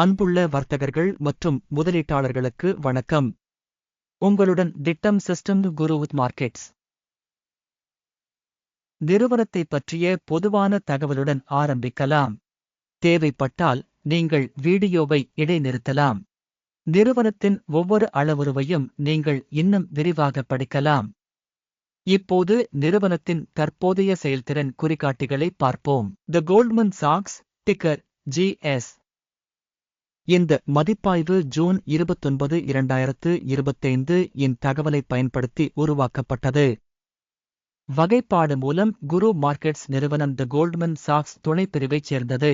அன்புள்ள வர்த்தகர்கள் மற்றும் முதலீட்டாளர்களுக்கு வணக்கம். உங்களுடன் திட்டம் சிஸ்டம் குரு மார்க்கெட்ஸ். நிறுவனத்தை பற்றிய பொதுவான தகவலுடன் ஆரம்பிக்கலாம். தேவைப்பட்டால் நீங்கள் வீடியோவை இடைநிறுத்தலாம். நிறுவனத்தின் ஒவ்வொரு அளவுருவையும் நீங்கள் இன்னும் விரிவாக படிக்கலாம். இப்போது நிறுவனத்தின் தற்போதைய செயல்திறன் குறிகாட்டிகளை பார்ப்போம். த கோல்ட்மன் சாக்ஸ் டிக்கர் ஜிஎஸ் இந்த மதிப்பாய்வு ஜூன் இருபத்தொன்பது இரண்டாயிரத்து இருபத்தைந்து இன் தகவலை பயன்படுத்தி உருவாக்கப்பட்டது. வகைப்பாடு மூலம் குரு மார்க்கெட்ஸ் நிறுவனம் த கோல்ட்மன் சாக்ஸ் துணைப்பிரிவைச் சேர்ந்தது.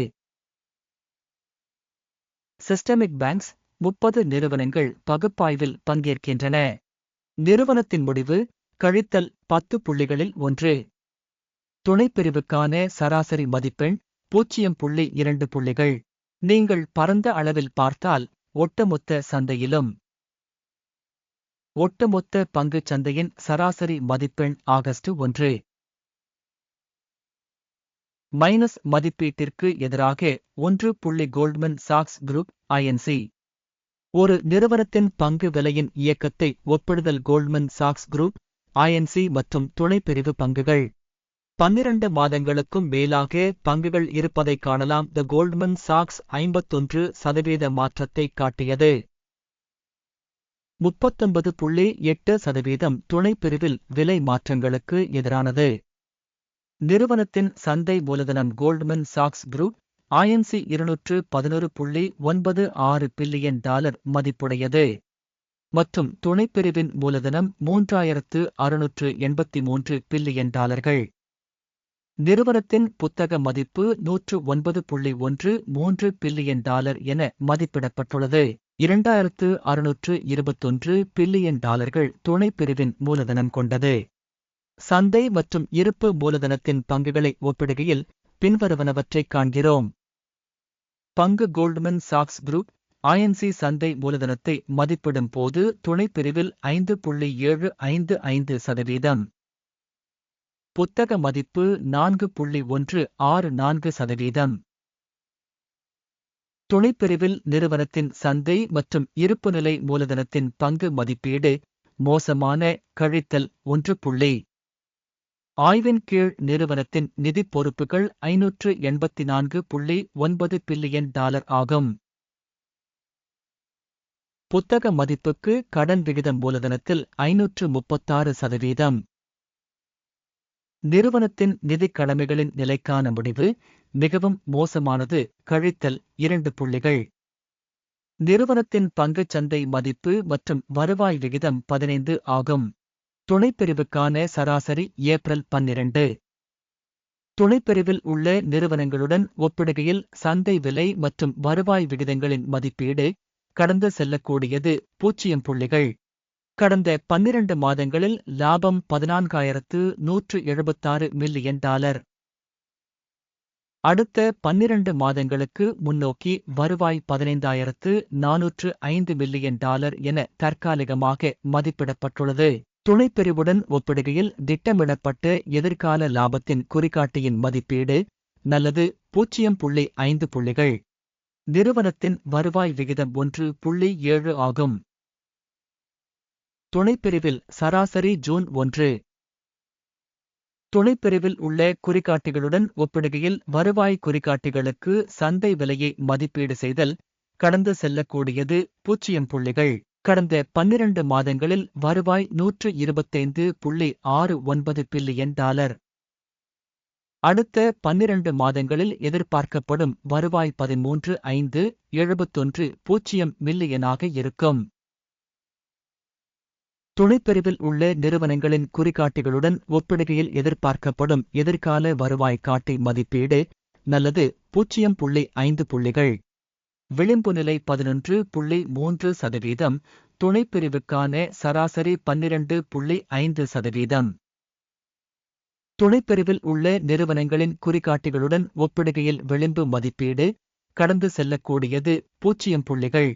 சிஸ்டமிக் பேங்க்ஸ் முப்பது நிறுவனங்கள் பகுப்பாய்வில் பங்கேற்கின்றன. நிறுவனத்தின் முடிவு கழித்தல் பத்து புள்ளிகளில் ஒன்று. துணைப்பிரிவுக்கான சராசரி மதிப்பெண் பூஜ்ஜியம் புள்ளி இரண்டு புள்ளிகள். நீங்கள் பரந்த அளவில் பார்த்தால் ஒட்டுமொத்த சந்தையிலும் ஒட்டுமொத்த பங்குச் சந்தையின் சராசரி மதிப்பெண் ஆகஸ்ட் ஒன்று. மைனஸ் மதிப்பீட்டிற்கு எதிராக ஒன்று புள்ளி கோல்ட்மன் சாக்ஸ் குரூப் ஐஎன்சி ஒரு நிறுவனத்தின் பங்கு விலையின் இயக்கத்தை ஒப்பிடுதல் கோல்ட்மன் சாக்ஸ் குரூப் ஐஎன்சி மற்றும் துணைப்பிரிவு பங்குகள். பன்னிரண்டு மாதங்களுக்கும் மேலாக பங்குகள் இருப்பதைக் காணலாம். த கோல்ட்மன் சாக்ஸ் ஐம்பத்தொன்று சதவீத மாற்றத்தை காட்டியது. முப்பத்தொன்பது புள்ளி எட்டு சதவீதம் துணைப்பிரிவில் விலை மாற்றங்களுக்கு எதிரானது. நிறுவனத்தின் சந்தை மூலதனம் கோல்ட்மன் சாக்ஸ் குரூப் ஐஎன்சி இருநூற்று பதினொரு புள்ளி ஒன்பது ஆறு பில்லியன் டாலர் மதிப்புடையது. மற்றும் துணைப்பிரிவின் மூலதனம் மூன்றாயிரத்து அறுநூற்று எண்பத்தி மூன்று பில்லியன் டாலர்கள். நிறுவனத்தின் புத்தக மதிப்பு நூற்று ஒன்பது புள்ளி ஒன்று மூன்று பில்லியன் டாலர் என மதிப்பிடப்பட்டுள்ளது. இரண்டாயிரத்து அறுநூற்று இருபத்தொன்று பில்லியன் டாலர்கள் துணைப்பிரிவின் மூலதனம் கொண்டது. சந்தை மற்றும் இருப்பு மூலதனத்தின் பங்குகளை ஒப்பிடுகையில் பின்வருவனவற்றைக் காண்கிறோம். பங்கு கோல்ட்மன் சாக்ஸ் குரூப் ஐஎன்சி சந்தை மூலதனத்தை மதிப்பிடும் போது துணைப்பிரிவில் ஐந்து புள்ளி ஏழு ஐந்து ஐந்து சதவீதம். புத்தக மதிப்பு நான்கு புள்ளி ஒன்று ஆறு நான்கு சதவீதம். துணைப்பிரிவில் நிறுவனத்தின் சந்தை மற்றும் இருப்புநிலை மூலதனத்தின் பங்கு மதிப்பீடு மோசமான கழித்தல் ஒன்று புள்ளி. ஆய்வின் கீழ் நிறுவனத்தின் நிதிப் பொறுப்புகள் ஐநூற்று எண்பத்தி நான்கு புள்ளி ஒன்பது பில்லியன் டாலர் ஆகும். புத்தக மதிப்புக்கு கடன் விகிதம் மூலதனத்தில் ஐநூற்று முப்பத்தாறு சதவீதம். நிறுவனத்தின் நிதிக் கடமைகளின் நிலைக்கான முடிவு மிகவும் மோசமானது. கழித்தல் இரண்டு புள்ளிகள். நிறுவனத்தின் பங்குச் சந்தை மதிப்பு மற்றும் வருவாய் விகிதம் பதினைந்து ஆகும். துணைப்பிரிவுக்கான சராசரி ஏப்ரல் பன்னிரண்டு. துணைப்பிரிவில் உள்ள நிறுவனங்களுடன் ஒப்பிடுகையில் சந்தை விலை மற்றும் வருவாய் விகிதங்களின் மதிப்பீடு கடந்து செல்லக்கூடியது. பூஜ்ஜியம் புள்ளிகள். கடந்த பன்னிரண்டு மாதங்களில் லாபம் பதினான்காயிரத்து நூற்று எழுபத்தாறு மில்லியன் டாலர். அடுத்த பன்னிரண்டு மாதங்களுக்கு முன்னோக்கி வருவாய் பதினைந்தாயிரத்து நானூற்று ஐந்து மில்லியன் டாலர் என தற்காலிகமாக மதிப்பிடப்பட்டுள்ளது. துணைப்பிரிவுடன் ஒப்பிடுகையில் திட்டமிடப்பட்ட எதிர்கால லாபத்தின் குறிகாட்டியின் மதிப்பீடு நல்லது பூஜ்ஜியம் புள்ளி ஐந்து புள்ளிகள். நிறுவனத்தின் வருவாய் விகிதம் ஒன்று புள்ளி ஏழு ஆகும். துணைப்பிரிவில் சராசரி ஜூன் ஒன்று. துணைப்பிரிவில் உள்ள குறிகாட்டிகளுடன் ஒப்பிடுகையில் வருவாய் குறிகாட்டிகளுக்கு சந்தை விலையை மதிப்பீடு செய்தல் கடந்து செல்லக்கூடியது பூஜ்ஜியம் புள்ளிகள். கடந்த பன்னிரண்டு மாதங்களில் வருவாய் நூற்று இருபத்தைந்து புள்ளி ஆறு ஒன்பது பில்லியன் டாலர். அடுத்த பன்னிரண்டு மாதங்களில் எதிர்பார்க்கப்படும் வருவாய் பதிமூன்று ஐந்து எழுபத்தொன்று பூஜ்ஜியம் மில்லியனாக இருக்கும். துணைப்பிரிவில் உள்ள நிறுவனங்களின் குறிகாட்டிகளுடன் ஒப்பிடுகையில் எதிர்பார்க்கப்படும் எதிர்கால வருவாய் காட்டி மதிப்பீடு நல்லது பூஜ்ஜியம் புள்ளி ஐந்து புள்ளிகள். விளிம்பு நிலை பதினொன்று புள்ளி மூன்று சதவீதம் துணைப்பிரிவுக்கான சராசரி பன்னிரண்டு புள்ளி ஐந்து சதவீதம். துணைப்பிரிவில் உள்ள நிறுவனங்களின் குறிகாட்டிகளுடன் ஒப்பிடுகையில் விளிம்பு மதிப்பீடு கடந்து செல்லக்கூடியது பூஜ்ஜியம் புள்ளிகள்.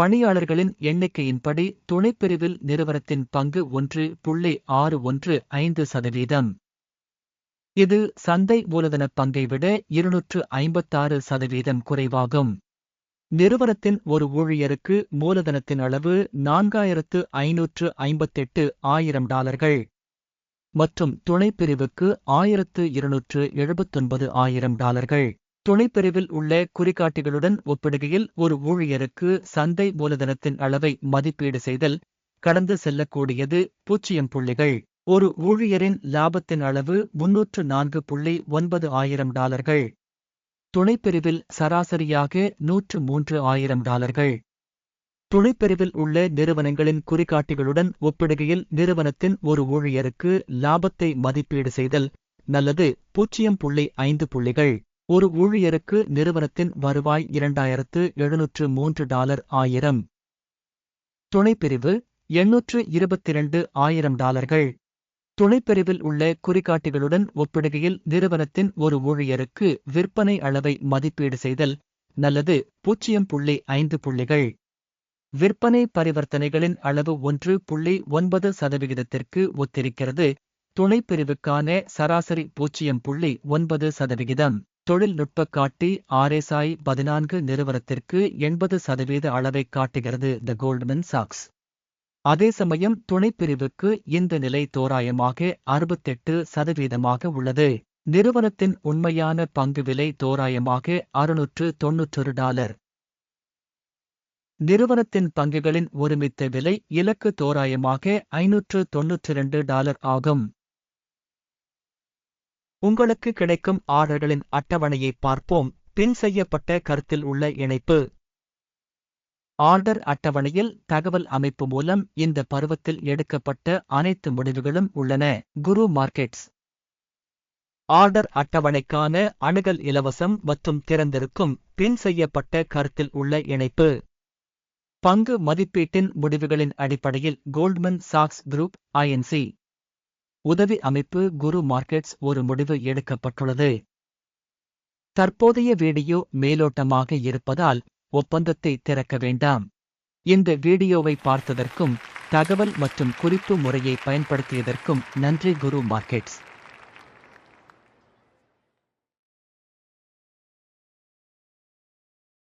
பணியாளர்களின் எண்ணிக்கையின்படி துணைப்பிரிவில் நிறுவனத்தின் பங்கு ஒன்று புள்ளி ஆறு ஒன்று ஐந்து சதவீதம். இது சந்தை மூலதன பங்கை விட இருநூற்று ஐம்பத்தாறு சதவீதம் குறைவாகும். நிறுவனத்தின் ஒரு ஊழியருக்கு மூலதனத்தின் அளவு நான்காயிரத்து ஐநூற்று ஐம்பத்தெட்டு ஆயிரம் டாலர்கள். மற்றும் துணைப்பிரிவுக்கு ஆயிரத்து இருநூற்று எழுபத்தொன்பது ஆயிரம் டாலர்கள். துணைப்பிரிவில் உள்ள குறிகாட்டிகளுடன் ஒப்பிடுகையில் ஒரு ஊழியருக்கு சந்தை மூலதனத்தின் அளவை மதிப்பீடு செய்தல் கடந்து செல்லக்கூடியது பூஜ்ஜியம் புள்ளிகள். ஒரு ஊழியரின் லாபத்தின் அளவு முன்னூற்று நான்கு புள்ளி ஒன்பது ஆயிரம் டாலர்கள். துணைப்பிரிவில் சராசரியாக நூற்று மூன்று ஆயிரம் டாலர்கள். துணைப்பிரிவில் உள்ள நிறுவனங்களின் குறிகாட்டிகளுடன் ஒப்பிடுகையில் நிறுவனத்தின் ஒரு ஊழியருக்கு லாபத்தை மதிப்பீடு செய்தல் நல்லது பூஜ்ஜியம் புள்ளி ஐந்து புள்ளிகள். ஒரு ஊழியருக்கு நிறுவனத்தின் வருவாய் இரண்டாயிரத்து எழுநூற்று மூன்று டாலர் ஆயிரம். துணைப்பிரிவு எண்ணூற்று இருபத்திரண்டு ஆயிரம் டாலர்கள். துணைப்பிரிவில் உள்ள குறிகாட்டிகளுடன் ஒப்பிடுகையில் நிறுவனத்தின் ஒரு ஊழியருக்கு விற்பனை அளவை மதிப்பீடு செய்தல் நல்லது பூஜ்ஜியம் புள்ளி ஐந்து புள்ளிகள். விற்பனை பரிவர்த்தனைகளின் அளவு ஒன்று புள்ளி ஒன்பது சதவிகிதத்திற்கு ஒத்திருக்கிறது. துணைப்பிரிவுக்கான சராசரி பூஜ்ஜியம் புள்ளி ஒன்பது சதவிகிதம். தொழில்நுட்ப காட்டி ஆர்எஸ்ஐ பதினான்கு நிறுவனத்திற்கு எண்பது சதவீத அளவை காட்டுகிறது த கோல்ட்மன் சாக்ஸ். அதே சமயம் துணைப்பிரிவுக்கு இந்த நிலை தோராயமாக அறுபத்தெட்டு சதவீதமாக உள்ளது. நிறுவனத்தின் உண்மையான பங்கு விலை தோராயமாக அறுநூற்று தொன்னூற்றொரு டாலர். நிறுவனத்தின் பங்குகளின் ஒருமித்த விலை இலக்கு தோராயமாக ஐநூற்று தொன்னூற்றி இரண்டு டாலர் ஆகும். உங்களுக்கு கிடைக்கும் ஆர்டர்களின் அட்டவணையை பார்ப்போம். பின் செய்யப்பட்ட கருத்தில் உள்ள இணைப்பு. ஆர்டர் அட்டவணையில் தகவல் அமைப்பு மூலம் இந்த பருவத்தில் எடுக்கப்பட்ட அனைத்து முடிவுகளும் உள்ளன. குரு மார்க்கெட்ஸ். ஆர்டர் அட்டவணைக்கான அணுகல் இலவசம் மற்றும் திறந்திருக்கும். பின் செய்யப்பட்ட கருத்தில் உள்ள இணைப்பு. பங்கு மதிப்பீட்டின் முடிவுகளின் அடிப்படையில் கோல்ட்மன் சாக்ஸ் குரூப் ஐஎன்சி உதவி அமைப்பு குரு மார்க்கெட்ஸ் ஒரு முடிவு எடுக்கப்பட்டுள்ளது. தற்போதைய வீடியோ மேலோட்டமாக இருப்பதால் ஒப்பந்தத்தை திறக்க வேண்டாம். இந்த வீடியோவை பார்த்ததற்கும் தகவல் மற்றும் குறிப்பு முறையை பயன்படுத்தியதற்கும் நன்றி குரு மார்க்கெட்ஸ்.